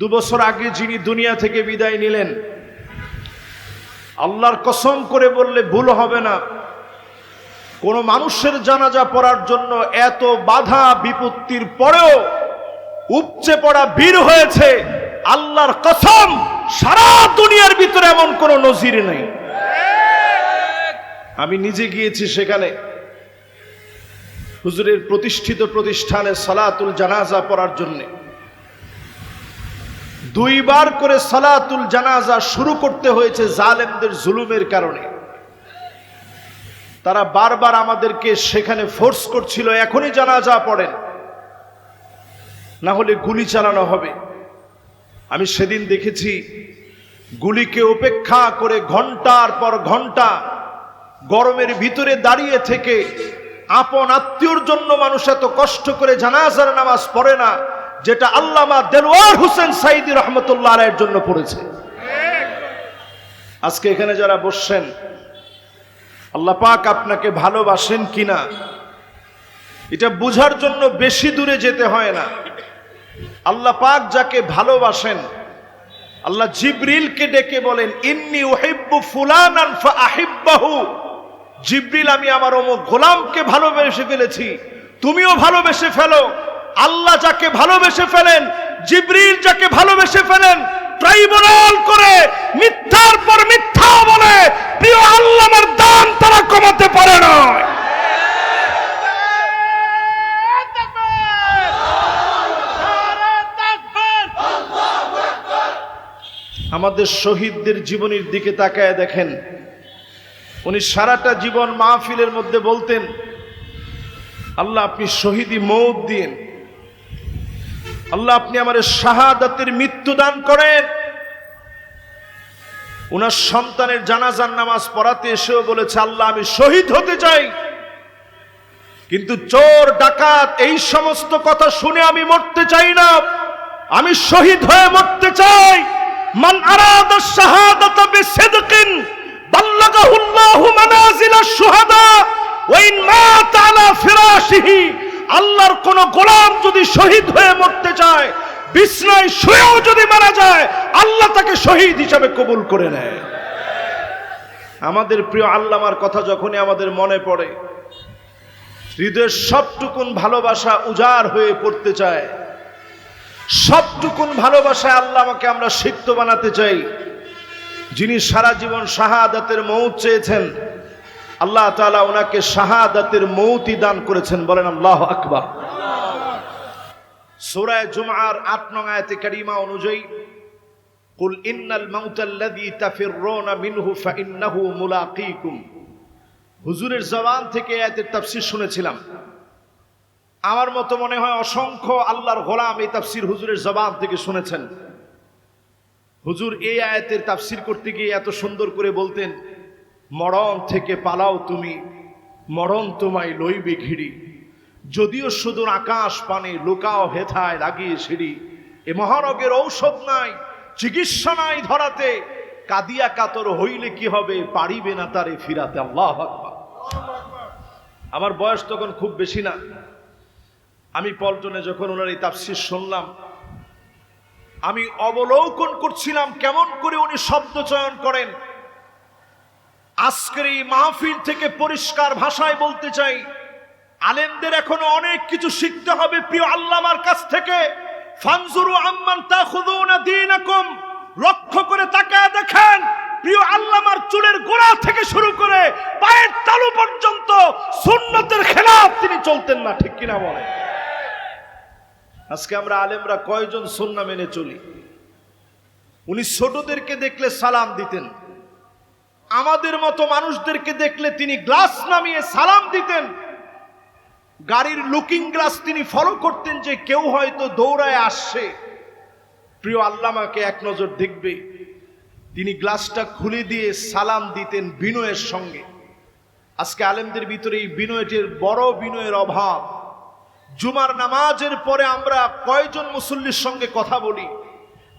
দু বছর আগে যিনি দুনিয়া থেকে বিদায় নিলেন, আল্লাহর কসম করে বললে ভুল হবে না। কোনো মানুষের জানাজা পড়ার জন্য এত বাধা বিপত্তির পরেও উপচে পড়া বীর হয়েছে, আল্লাহর কসম সারা দুনিয়ার ভিতরে এমন কোনো নজির নেই। আমি নিজে গিয়েছি সেখানে। হুজুরের প্রতিষ্ঠিত প্রতিষ্ঠানে সালাতুল জানাজা পড়ার জন্যে। দুইবার করে সালাতুল জানাজা শুরু করতে হয়েছে জালেমদের জুলুমের কারণে। তারা বারবার আমাদেরকে সেখানে ফোর্স করছিল, এখনই জানাজা পড়েন। না হলে গুলি চালানো হবে। আমি সেদিন দেখেছি, গুলিকে উপেক্ষা করে ঘণ্টার পর ঘণ্টা গরমের ভিতরে দাঁড়িয়ে থেকে আপন আত্মীয়র জন্য মানুষ এত কষ্ট করে জানাজার নামাজ পড়ে না। যেটা আল্লামা দেলোয়ার হোসেন সাইদি রহমতুল্লাহ এর জন্য পড়েছে। আজকে এখানে যারা বসছেন, আল্লাহ পাক আপনাকে ভালোবাসেন কিনা, এটা বুঝার জন্য বেশি দূরে যেতে হয় না। আল্লাহ পাক যাকে ভালোবাসেন, আল্লাহ জিব্রিলকে ডেকে বলেন, ইন্নি ওহিব্বু ফুলানান ফাআহিব্বাহু। জিব্রিল, আমি আমার অমুক গোলামকে ভালোবেসে ফেলেছি। তুমিও ভালোবেসে ফেলো। আল্লাহ যাকে ভালোবেসে ফেলেন, জিব্রিল যাকে ভালোবেসে ফেলেন, ট্রাইব্যুনাল করে মিথ্যার পর মিথ্যা বলে প্রিয় আল্লাহ আমার দান তারা কমাতে পারে না। আমাদের শহীদদের জীবনের দিকে তাকায় দেখেন। উনি সারাটা জীবন মাহফিলের মধ্যে বলতেন, আল্লাহ আপনি শহীদি মৌত দিন আল্লাহ আপনি আমার শাহাদাতের মৃত্যু দান করেন। উনার সন্তানের জানাজার নামাজ পড়াতে এসেও বলেছে, আল্লাহ, আমি শহীদ হতে চাই। কিন্তু চোর, ডাকাত, এই সমস্ত কথা শুনে আমি মরতে চাই না। আমি শহীদ হয়ে মরতে চাই। মান আরাদা শাহাদাতা বিসিদকিন, বাল্লাগাহুল্লাহু মানাজিলাশ শুহাদা, ওয়া ইন আলা ফিরাশিহি আল্লাহর কোন গোলাম যদি শহীদ হয়ে মরতে চায়, বিছনায় শুয়েও যদি মারা যায়, আল্লাহ তাকে শহীদ হিসাবে কবুল করে নেয়। আমাদের প্রিয় আল্লামার কথা যখনই আমাদের মনে পড়ে, হৃদয়ের সবটুকুন ভালোবাসা উজাড় হয়ে পড়তে চায়। সবটুকুন ভালোবাসায় আমাকে আমরা সিক্ত বানাতে চাই। যিনি সারা জীবন শাহাদাতের মৌত চেয়েছেন আল্লাহ তাআলা ওনাকে শাহাদাতের মৌতি দান করেছেন, বলেন আল্লাহ আকবার। সূরায়ে জুমআর 8 নং আয়াতে কারিমা অনুযায়ী, কুল ইন্নাল মাউতাল্লাযী তাফিররুনা মিনহু ফাইন্নাহু মুলাকীকুম। হুজুরের জবান থেকে আয়াতের তাফসীর শুনেছিলাম। আমার মতো মনে হয় অসংখ্য আল্লাহর গোলাম এই তাফসির হুজুরের জবান থেকে শুনেছেন। হুজুর এই আয়াতের তাফসির করতে গিয়ে এত সুন্দর করে বলতেন মরণ থেকে পালাও তুমি, মরণ তোমায় লইবে ঘিরি। যদিও সুদূর আকাশ পানে লুকাও হেথায় লাগিয়ে সিঁড়ি, এ মহারগের ঔষধ নাই, চিকিৎসা নাই ধরাতে, কাদিয়া কাতর হইলে কি হবে, পারিবে না তারে ফিরাতে। আল্লাহ। আমার বয়স তখন খুব বেশি না। আমি পল্টনে যখন ওনার এই তাফসির শুনলাম, আমি অবলোকন করছিলাম কেমন করে উনি শব্দ চয়ন করেন। আজকের এই মাহফিল থেকে পরিষ্কার ভাষায় বলতে চাই, আলেমদের এখনও অনেক কিছু শিখতে হবে প্রিয় আল্লামার কাছ থেকে। ফানজুরু আম্মান তাখুদুনা দীনাকুম, লক্ষ্য করে তাকায় দেখেন, প্রিয় আল্লামার চুলের গোড়া থেকে শুরু করে পায়ের তালু পর্যন্ত সুন্নতের খেলাফ তিনি চলতেন না, ঠিক কিনা বলে আজকে আমরা আলেমরা কয়জন সুন্না মেনে চলি? উনি ছোটদেরকে দেখলে সালাম দিতেন। আমাদের মতো মানুষদেরকে দেখলে তিনি গ্লাস নামিয়ে সালাম দিতেন। গাড়ির লুকিং গ্লাস তিনি ফলো করতেন যে কেউ হয়তো দৌড়ায় আসছে। প্রিয় আল্লামাকে এক নজর দেখবে, তিনি গ্লাসটা খুলে দিয়ে সালাম দিতেন বিনয়ের সঙ্গে। আজকে আলেমদের ভিতরে এই বিনয়টির বড় বিনয়ের অভাব। জুমার নামাজের পরে আমরা কয়জন মুসল্লির সঙ্গে কথা বলি?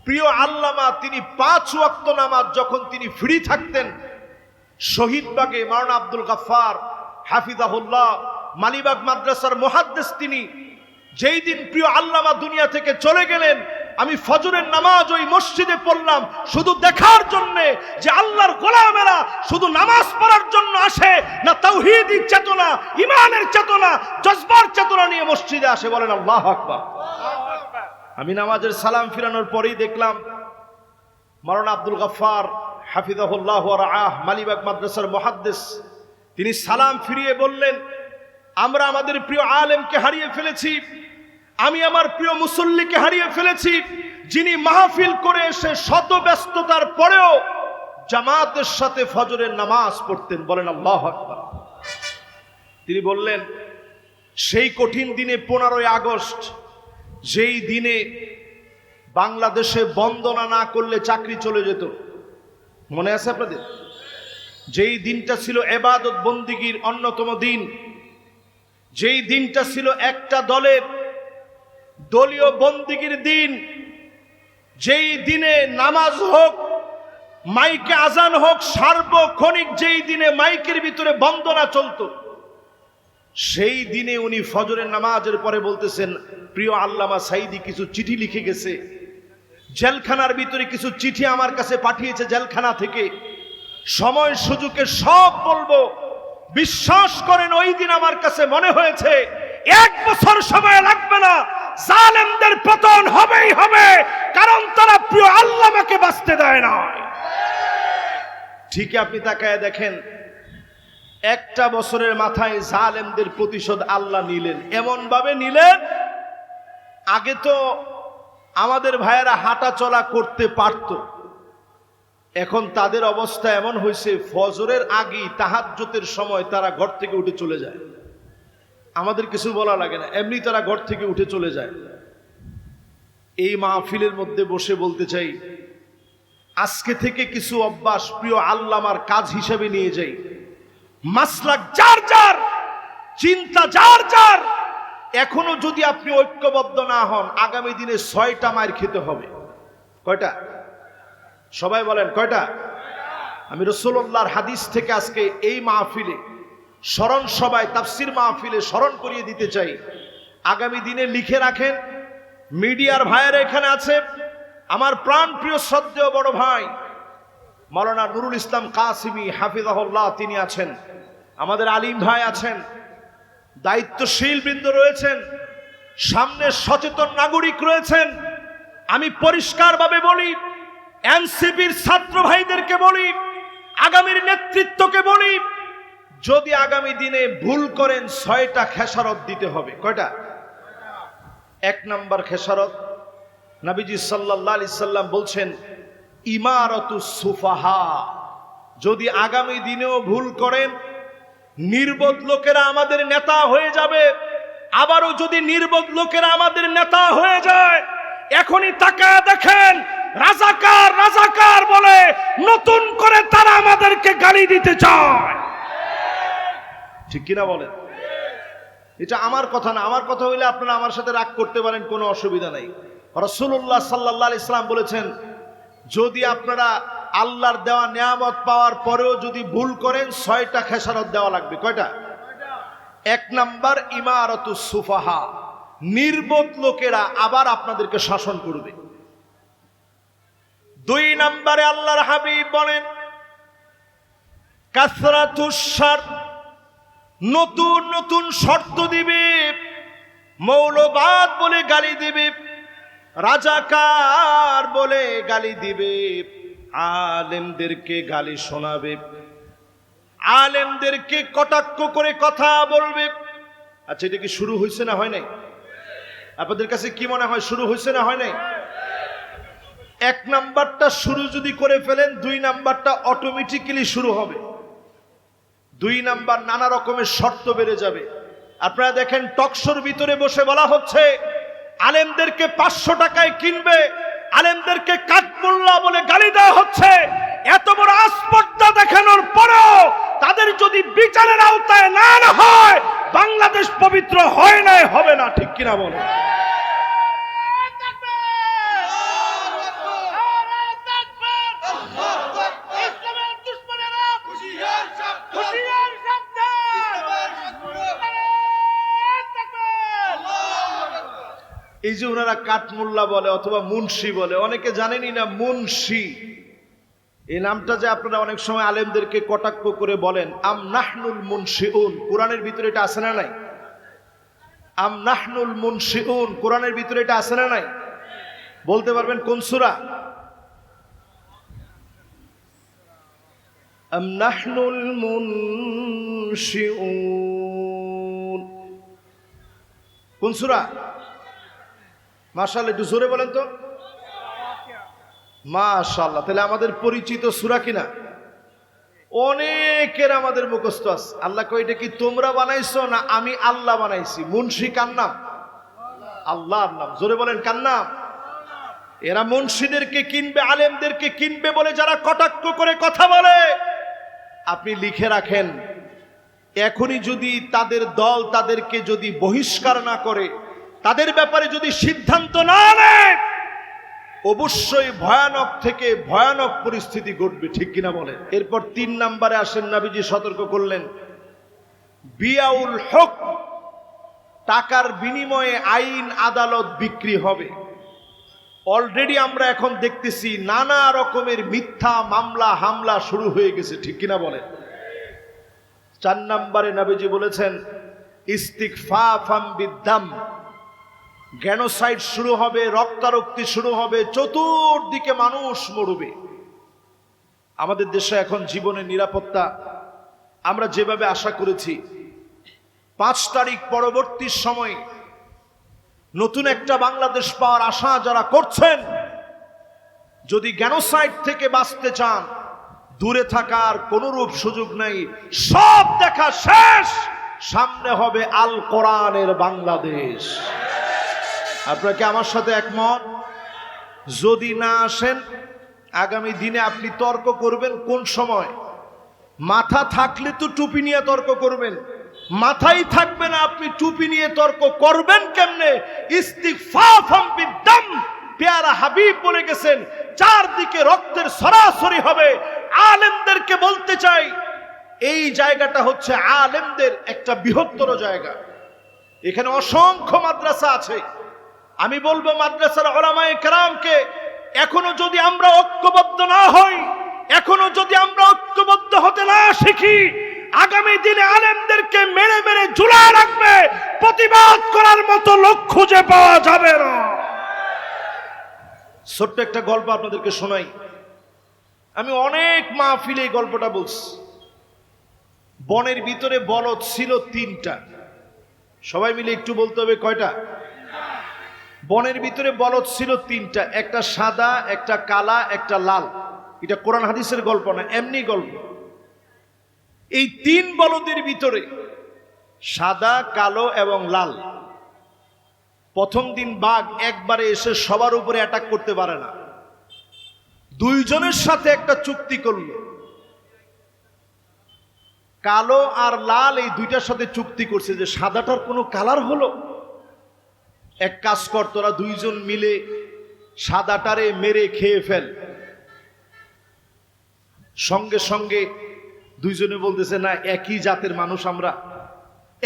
প্রিয় আল্লামা, তিনি পাঁচ ওয়াক্ত নামাজ যখন তিনি ফ্রি থাকতেন শহীদবাগে মাওলানা আব্দুল গাফফার হাফিজাহুল্লাহ মালিবাগ মাদ্রাসার মুহাদ্দিস তিনি যেই দিন প্রিয় আল্লামা দুনিয়া থেকে চলে গেলেন আমি ফজরের নামাজ ওই মসজিদে পড়লাম শুধু দেখার জন্য যে আল্লাহর গোলামেরা শুধু নামাজ পড়ার জন্য আসে না তাওহীদের চেতনা ইমানের চেতনা জজবার চেতনা নিয়ে মসজিদে আসে বলেন আল্লাহ আকবার। আমি নামাজের সালাম ফিরানোর পরেই দেখলাম মাওলানা আব্দুল গফফার হাফিজাহুল্লাহ আহ মালিবাগ মাদ্রাসার মহাদ্দেশ তিনি সালাম ফিরিয়ে বললেন, আমরা আমাদের প্রিয় আলেমকে হারিয়ে ফেলেছি। আমি আমার প্রিয় মুসল্লিকে হারিয়ে ফেলেছি, যিনি মাহফিল করে এসে শত ব্যস্ততার পরেও জামাতের সাথে ফজরের নামাজ পড়তেন। বলেন আল্লাহ আকবার। তিনি বললেন, সেই কঠিন দিনে পনেরোই আগস্ট, যেই দিনে বাংলাদেশে বন্দনা না করলে চাকরি চলে যেত মনে আছে আপনাদের? যেই দিনটা ছিল এবাদত বন্দিগির অন্যতম দিন, যেই দিনটা ছিল একটা দলের দলীয় বন্দিগির দিন, যেই দিনে নামাজ হোক, মাইকে আজান হোক, সার্বক্ষণিক যেই দিনে মাইকের ভিতরে বন্দনা চলতো, সেই দিনে উনি ফজরের নামাজের পরে বলতেছেন, প্রিয় আল্লামা সাইদি কিছু চিঠি লিখে গেছে। জেলখানার ভিতরে কিছু চিঠি আমার কাছে পাঠিয়েছে জেলখানা থেকে। সময় সুযোগে সব বলব। বিশ্বাস করেন, ওই দিন আমার কাছে মনে হয়েছে, এক বছর সময় লাগবে না, জালেমদের পতন হবেই হবে, কারণ তারা প্রিয় আল্লামাকে বাঁচতে দেয় না। ঠিক আপনি তাকায় দেখেন, একটা বছরের মাথায় জালেমদের প্রতিশোধ আল্লাহ নিলেন। এমন ভাবে নিলেন, আগে তো আমাদের ভাইয়েরা হাঁটা চলা করতে পারত। এখন তাদের অবস্থা এমন হয়েছে, ফজরের আগেই তাহাজ্জতের সময় তারা ঘর থেকে উঠে চলে যায়। আমাদের কিছু বলা লাগে না, এমনি তারা ঘর থেকে উঠে চলে যায়। এই মাহফিলের মধ্যে বসে বলতে চাই, আজকে থেকে কিছু অভ্যাস প্রিয় আল্লামার কাজ হিসেবে নিয়ে যাই। মাসলাক যার যার, চিন্তা যার যার এখনও যদি আপনি ঐক্যবদ্ধ না হন, আগামী দিনে ছয়টা মায়ের খেতে হবে। কয়টা? সবাই বলেন, কয়টা? আমি রসুল্লাহর হাদিস থেকে আজকে এই মাহফিলে, স্মরণ সবাই তাফসির মাহফিলে স্মরণ করিয়ে দিতে চাই। আগামী দিনে লিখে রাখেন, মিডিয়ার ভাইয়েরা এখানে আছে, আমার প্রাণ প্রিয় শ্রদ্ধেয় বড় ভাই মৌলানা নুরুল ইসলাম কাসিমি হাফিজাহুল্লাহ, তিনি আছেন। আমাদের আলিম ভাই আছেন। দায়িত্বশীল বৃন্দ রয়েছেন, সামনে সচেতন নাগরিক রয়েছেন। আমি পরিষ্কারভাবে বলি, এনসিপির ছাত্র ভাইদেরকে বলি, আগামীর নেতৃত্বকে বলি, যদি আগামী দিনে ভুল করেন ছয়টা খেসারত দিতে হবে। কয়টা? এক নাম্বার খেসারত, নাবিজি সাল্লাহ সাল্লাম বলছেন, ইমারতু সুফাহা, যদি আগামী দিনেও ভুল করেন নির্বোধ লোকেরা আমাদের নেতা হয়ে যাবে। আবারও যদি নির্বোধ লোকেরা আমাদের নেতা হয়ে যায়, এখনই তাকায় দেখেন, রাজাকার রাজাকার বলে নতুন করে তারা আমাদেরকে গালি দিতে চায়। ঠিক কিনা বলেন? এটা আমার কথা না, আমার কথা হইলে আপনারা আমার সাথে রাগ করতে পারেন, কোনো অসুবিধা নাই। রসুল্লাহ সাল্লাহ ইসলাম বলেছেন, যদি আপনারা আল্লাহর দেওয়া নিয়ামত পাওয়ার পরেও যদি ভুল করেন ছয়টা খেসারত দেওয়া লাগবে। কয়টা? এক নাম্বার, ইমারত সুফাহা। নির্বোধ লোকেরা আবার আপনাদেরকে শাসন করবে। দুই নাম্বারে আল্লাহর হাবিব বলেন কাসরাতুসার নতুন নতুন শর্ত দিবে, মৌলবাদ বলে গালি দিবে, রাজাকার বলে গালি দিবে। আলেমদেরকে গালি শোনাবে, আলেমদেরকে কটাক্ষ করে কথা বলবে। আচ্ছা এটা কি শুরু হয়েছে না হয় নাই? আপনাদের কাছে কি মনে হয় শুরু হয়েছে না হয় নাই? এক নাম্বারটা শুরু যদি করে ফেলেন, দুই নাম্বারটা অটোমেটিক্যালি শুরু হবে। দুই নাম্বার নানা রকমের শর্ত বেড়ে যাবে। আপনারা দেখেন টকশোর ভিতরে বসে বলা হচ্ছে, আলেমদেরকে পাঁচশো টাকায় কিনবে আলেমদেরকে কাকমুল্লা বলে গালি দেওয়া হচ্ছে। এত বড় আস্পর্ধা দেখানোর পরেও তাদের যদি বিচারের আওতায় না হয়, বাংলাদেশ পবিত্র হয় নাই, হবে না, ঠিক কিনা বলে? ওনারা কাঠমোল্লা বলে অথবা মুন্সি বলে, অনেকে জানেনই না মুন্সি। এই নামটা যে আপনারা অনেক সময় আলেমদেরকে কটাক্ষ করে বলেন, আম নাহনুল মুনশিউন। কোরআনের ভিতরে এটা আছে না নাই? আম নাহনুল মুনশিউন। কোরআনের ভিতরে এটা আছে না নাই? বলতে পারবেন কোন সূরা? আম নাহনুল মুনশিউন। কোন সূরা? মাশাআল্লাহ, একটু জোরে বলেন তো। মাশাআল্লাহ, তাহলে আমাদের পরিচিত সূরা কিনা অনেকের আমাদের মুখস্থ আছে। আল্লাহ কই এটা কি তোমরা বানাইছো না আমি আল্লাহ বানাইছি? মুন্সি কার নাম? আল্লাহর নাম। জোরে বলেন, কার নাম? এরা মুন্সিদেরকে কিনবে, আলেমদেরকে কিনবে বলে যারা কটাক্ষ করে কথা বলে। আপনি লিখে রাখেন, এখনই যদি তাদের দল তাদেরকে যদি বহিষ্কার না করে তাদের ব্যাপারে যদি সিদ্ধান্ত না নেয়, অবশ্যই ভয়ানক থেকে ভয়ানক পরিস্থিতি ঘটবে, ঠিক কিনা বলেন? এরপর তিন নাম্বারে আসেন নাবিজি, সতর্ক করলেন। বিয়াউল হক, টাকার বিনিময়ে আইন আদালত বিক্রি হবে। অলরেডি আমরা এখন দেখতেছি নানা রকমের মিথ্যা মামলা, হামলা শুরু হয়ে গেছে, ঠিক কিনা বলেন? চার নাম্বারে নাবিজি বলেছেন ইস্তিক ফা ফাম বিদ্যাম জ্ঞানোসাইড শুরু হবে, রক্তারক্তি শুরু হবে, চতুর্দিকে মানুষ মরবে। আমাদের দেশে এখন জীবনের নিরাপত্তা। আমরা যেভাবে আশা করেছি, পাঁচ তারিখ পরবর্তী সময়ে নতুন একটা বাংলাদেশ পাওয়ার আশা যারা করছেন, যদি জ্ঞানোসাইড থেকে বাঁচতে চান, দূরে থাকার কোনরূপ সুযোগ নেই। সব দেখা শেষ। সামনে হবে আল কোরআনের বাংলাদেশ। আপনারা কি আমার সাথে একমত। যদি না আসেন, আগামী দিনে আপনি তর্ক করবেন কোন সময়? মাথা থাকলে তো টুপি নিয়ে তর্ক করবেন। মাথাই থাকবে না আপনি টুপি নিয়ে তর্ক করবেন কেমনে? ইস্তিগফাফাম বিদ্দাম পেয়ারা হাবিব বলে গেছেন, চারদিকে রক্তের সরাসরি হবে। আলেমদেরকে বলতে চাই, এই জায়গাটা হচ্ছে আলেমদের একটা বৃহত্তর জায়গা। এখানে অসংখ্য মাদ্রাসা আছে। আমি বলব মাদ্রাসার ওলামায়ে কেরামকে, এখনও যদি আমরা ঐক্যবদ্ধ না হই, এখনও যদি আমরা ঐক্যবদ্ধ হতে না শিখি, আগামী দিনে আলেমদেরকে মেরে মেরে ঝুলা রাখবে, প্রতিবাদ করার মতো লোক খুঁজে পাওয়া যাবে না। ছোট্ট একটা গল্প আপনাদেরকে শোনাই। আমি অনেক মাহফিলে এই গল্পটা বলছি। বনের ভিতরে বলদ ছিল তিনটা। সবাই মিলে একটু বলতে হবে কয়টা? বনের ভিতরে বলদ ছিল তিনটা, একটা সাদা, একটা কালা, একটা লাল। এটা কোরআন হাদিসের গল্প না, এমনি গল্প। এই তিন বলদের ভিতরে সাদা, কালো এবং লাল। প্রথম দিন বাঘ একবারে এসে সবার উপরে অ্যাটাক করতে পারে না। দুইজনের সাথে একটা চুক্তি করল। কালো আর লাল এই দুইটার সাথে চুক্তি করছে যে সাদাটার কোনো কালার হলো? এক কাজ কর, তোরা দুইজন মিলে সাদাটারে মেরে খেয়ে ফেল। সঙ্গে সঙ্গে দুইজনে বলতেছে, না, একই জাতের মানুষ আমরা,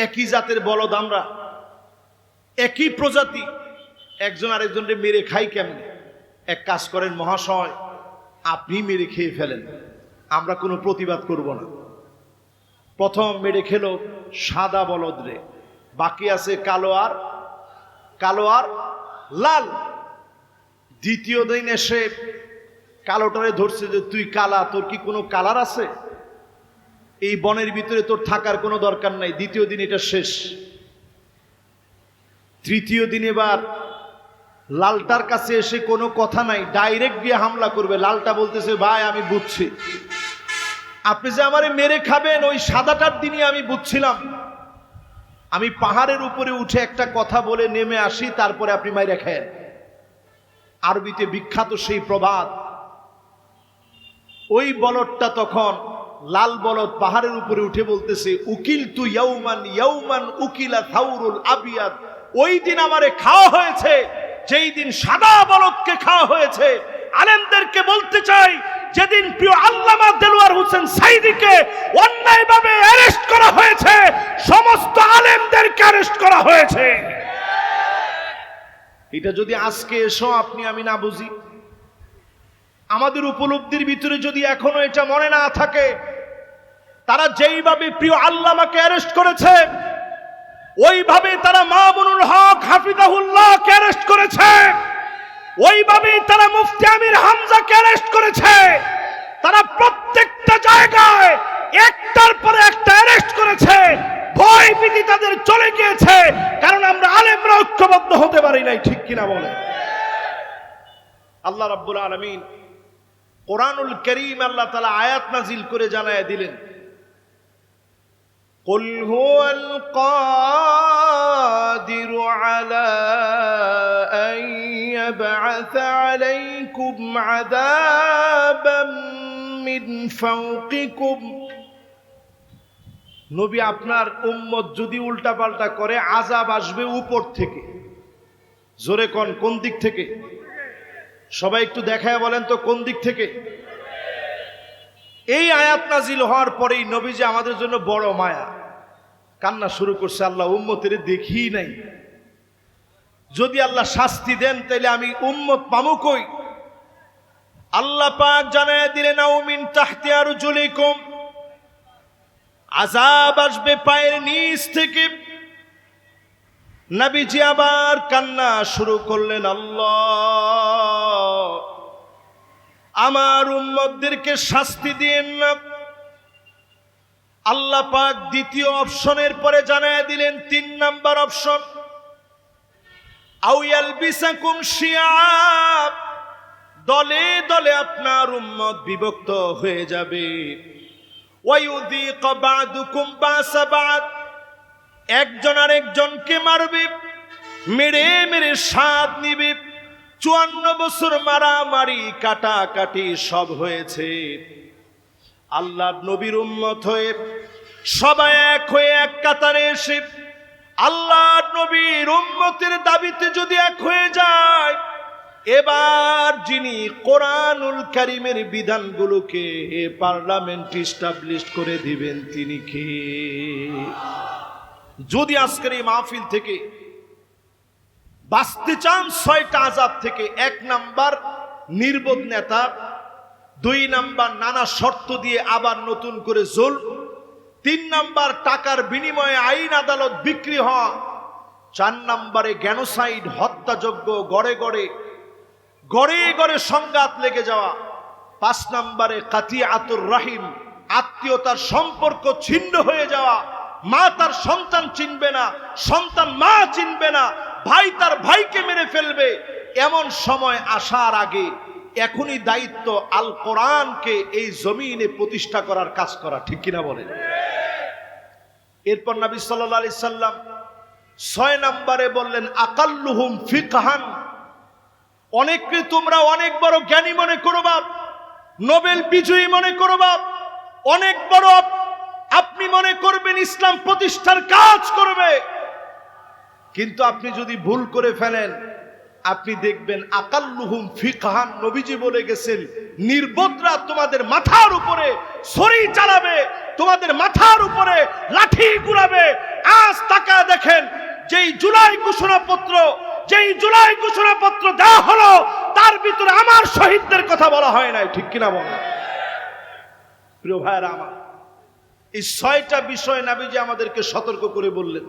একই জাতের বলদ আমরা, একই প্রজাতি। একজন আরেকজনকে মেরে খাই কেমনে? এক কাজ করেন, মহাশয়, আপনি মেরে খেয়ে ফেলেন, আমরা কোনো প্রতিবাদ করব না। প্রথম মেরে খেলো সাদা বলদ রে বাকি আছে কালো আর কালো আর লাল। দ্বিতীয় দিন এসে কালোটারে ধরছে যে, তুই কালা, তোর কি কোনো কালার আছে? এই বনের ভিতরে তোর থাকার কোনো দরকার নাই। দ্বিতীয় দিন এটা শেষ। তৃতীয় দিন এবার লালটার কাছে এসে কোনো কথা নাই, ডাইরেক্ট গিয়ে হামলা করবে। লালটা বলতেছে, ভাই, আমি বুঝছি। আপনি যে আমারে মেরে খাবেন, ওই সাদাটার দিনই আমি বুঝছিলাম। আমি পাহাড়ের উপরে উঠে একটা কথা বলে নেমে আসি, তারপরে আপনি মাইরে খেন আরবিতে বিখ্যাত সেই প্রবাদ। ওই বলদটা তখন লাল বলদ পাহাড়ের উপরে উঠে বলতেছে উকিল তু ইয়ৌমান ইয়ৌমান উকিলা থাউরুল আবিয়াদ। ওই দিন আমারে খাওয়া হয়েছে, যেই দিন সাদা বলদকে খাওয়া হয়েছে। আলেমদেরকে বলতে চাই যেদিন প্রিয় আল্লামা দেলোয়ার হোসেন সাইদিকে অন্যায়ভাবে অ্যারেস্ট করা হয়েছে, সমস্ত আলেমদেরকে অ্যারেস্ট করা হয়েছে। এটা যদি আজকে এসো, আপনি, আমি না বুঝি। আমাদের উপলব্ধির ভিতরে যদি এখনও এটা মনে না থাকে, তারা যেইভাবে প্রিয় আল্লামাকে অ্যারেস্ট করেছে, ওইভাবে তারা মামুনুল হক হাফিজাহুল্লাহকে অ্যারেস্ট করেছে। ওইভাবেই তারা মুফতি আমির হামজাকে অ্যারেস্ট করেছে তারা প্রত্যেকটা জায়গায় একটার পরে একটা অ্যারেস্ট করেছে ভয় ভীতি তাদের চলে গিয়েছে কারণ আমরা আলেমরা ঐক্যবদ্ধ হতে পারি নাই ঠিক কিনা বলে আল্লাহ রাব্বুল আলামিন কোরআনুল করিম আল্লাহ তাআলা আয়াত নাজিল করে জানায় দিলেন قل هو القادر على أن يبعث عليكم عذابا من فوقكم নবী আপনার উম্মত যদি উল্টাপাল্টা করে আজাব আসবে উপর থেকে জোরে কোন কোন দিক থেকে সবাই একটু দেখায় বলেন তো কোন দিক থেকে এই আয়াত নাজিল হওয়ার পরেই নবীজি আমাদের জন্য বড় মায়া কান্না শুরু করছে আল্লাহ উম্মতের দেখি নাই যদি আল্লাহ শাস্তি দেন তাহলে আমি উম্মত পামুকই আল্লাহ পাক জানায় দিলেন আউমিন তাহতে আর জুলিকুম আজাব আসবে পায়ের নিচ থেকে। নবীজি আবার কান্না শুরু করলেন, আল্লাহ, আমার উম্মতদেরকে শাস্তি দিয়েন না। আল্লাহ পাক দ্বিতীয় অপশনের পরে জানায় দিলেন, তিন নাম্বার অপশন। দলে দলে আপনার উম্মত বিভক্ত হয়ে যাবে। ওয়ায়ুযীক বা'দুকুম বাসা একজন আরেকজনকে মারবে, মেরে মেরে স্বাদ নিবে। চুয়ান্ন বছর মারামারি, কাটাকাটি সব হয়েছে। আল্লাহ নবীর উম্মত হয়ে সবাই এক হয়ে এক কাতারে এসে আল্লাহ নবীর উম্মতের দাবিতে যদি এক হয়ে যায়, এবার যিনি কোরআনুল কারিমের বিধানগুলোকে পার্লামেন্ট ইস্টাবলিশ করে দিবেন, তিনি কে? যদি আজকের এই মাহফিল থেকে বাঁচতে চান ছয়টা আজাদ থেকে, এক নাম্বার নির্বোধ নেতা, দুই নাম্বার নানা শর্ত দিয়ে আবার নতুন করে জোল তিন নাম্বার টাকার বিনিময়ে আইন আদালত বিক্রি হওয়া, চার নাম্বারে গ্যানোসাইড হত্যাযজ্ঞ গড়ে গড়ে গড়ে গড়ে সংঘাত লেগে যাওয়া, পাঁচ নাম্বারে কাতি আতুর রাহিম, আত্মীয়তার সম্পর্ক ছিন্ন হয়ে যাওয়া, মা তার সন্তান চিনবে না, সন্তান মা চিনবে না, ভাই তার ভাইকে মেরে ফেলবে। এমন সময় আসার আগে এখনই দায়িত্ব আল কোরআনকে এই জমিনে প্রতিষ্ঠা করার কাজ করা, ঠিক কিনা বলেন? এরপর নবী সাল্লাল্লাহু আলাইহি সাল্লাম ছয় নম্বরে বললেন, আকাল্লুহুম ফিকহান। অনেককে তোমরা অনেক বড় জ্ঞানী মনে করো বাপ, নোবেল বিজয়ী মনে করো বাপ, অনেক বড় আপনি মনে করবেন ইসলাম প্রতিষ্ঠার কাজ করবে। কিন্তু আপনি যদি ভুল করে ফেলেন আপনি দেখবেন আকাল্লুহুম ফিকহান, নবীজি বলে গেছেন নির্বোধরা তোমাদের মাথার উপরে ছড়ি চালাবে, তোমাদের মাথার উপরে লাঠি গুড়াবে আজ তাকা দেখেন, যেই জুলাই ঘোষণাপত্র, যেই জুলাই ঘোষণাপত্র দেওয়া হলো, তার ভিতরে আমার শহীদদের কথা বলা হয় নাই, ঠিক কিনা বল প্রিয় ভাইরা আমার, এই ছয়টা বিষয় নাবিজি আমাদেরকে সতর্ক করে বললেন।